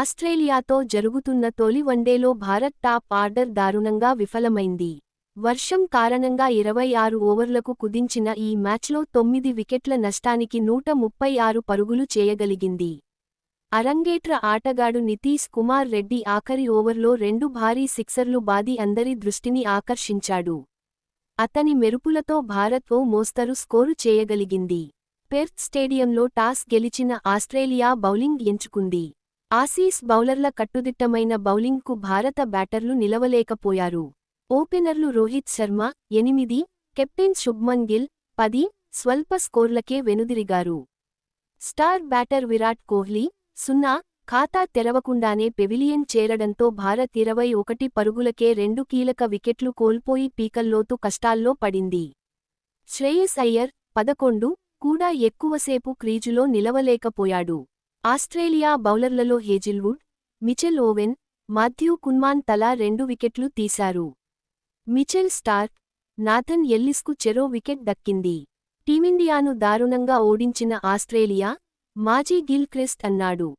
ఆస్ట్రేలియాతో జరుగుతున్న తొలి వన్డేలో భారత్ టాప్ ఆర్డర్ దారుణంగా విఫలమైంది. వర్షం కారణంగా ఇరవై ఆరు ఓవర్లకు కుదించిన ఈ మ్యాచ్లో తొమ్మిది వికెట్ల నష్టానికి నూట ముప్పై ఆరు పరుగులు చేయగలిగింది. అరంగేట్ర ఆటగాడు నితీశ్ కుమార్ రెడ్డి ఆఖరి ఓవర్లో రెండు భారీ సిక్సర్లు బాది అందరి దృష్టిని ఆకర్షించాడు. అతని మెరుపులతో భారత్ ఓ మోస్తరు స్కోరు చేయగలిగింది. పెర్త్ స్టేడియంలో టాస్ గెలిచిన ఆస్ట్రేలియా బౌలింగ్ ఎంచుకుంది. ఆసీస్ బౌలర్ల కట్టుదిట్టమైన బౌలింగ్కు భారత బ్యాటర్లు నిలవలేకపోయారు. ఓపెనర్లు రోహిత్ శర్మ ఎనిమిది కెప్టెన్ శుభ్మన్ గిల్ పది స్వల్ప స్కోర్లకే వెనుదిరిగారు. స్టార్ బ్యాటర్ విరాట్ కోహ్లీ సున్నా ఖాతా తెరవకుండానే పెవిలియన్ చేరడంతో భారత్ ఇరవై ఒకటి పరుగులకే రెండు కీలక వికెట్లు కోల్పోయి పీకల్లోతు కష్టాల్లో పడింది. శ్రేయస్ అయ్యర్ పదకొండు కూడా ఎక్కువసేపు క్రీజులో నిలవలేకపోయాడు. ఆస్ట్రేలియా బౌలర్లలో Hazlewood Mitchell Owen Matthew Kuhnemann తలా రెండు వికెట్లు తీశారు. మిచెల్ స్టార్క్ నాథన్ ఎల్లిస్కు చెరో వికెట్ దక్కింది. టీమిండియాను దారుణంగా ఓడించిన ఆస్ట్రేలియా మాజీ గిల్ క్రెస్ట్ అన్నాడు.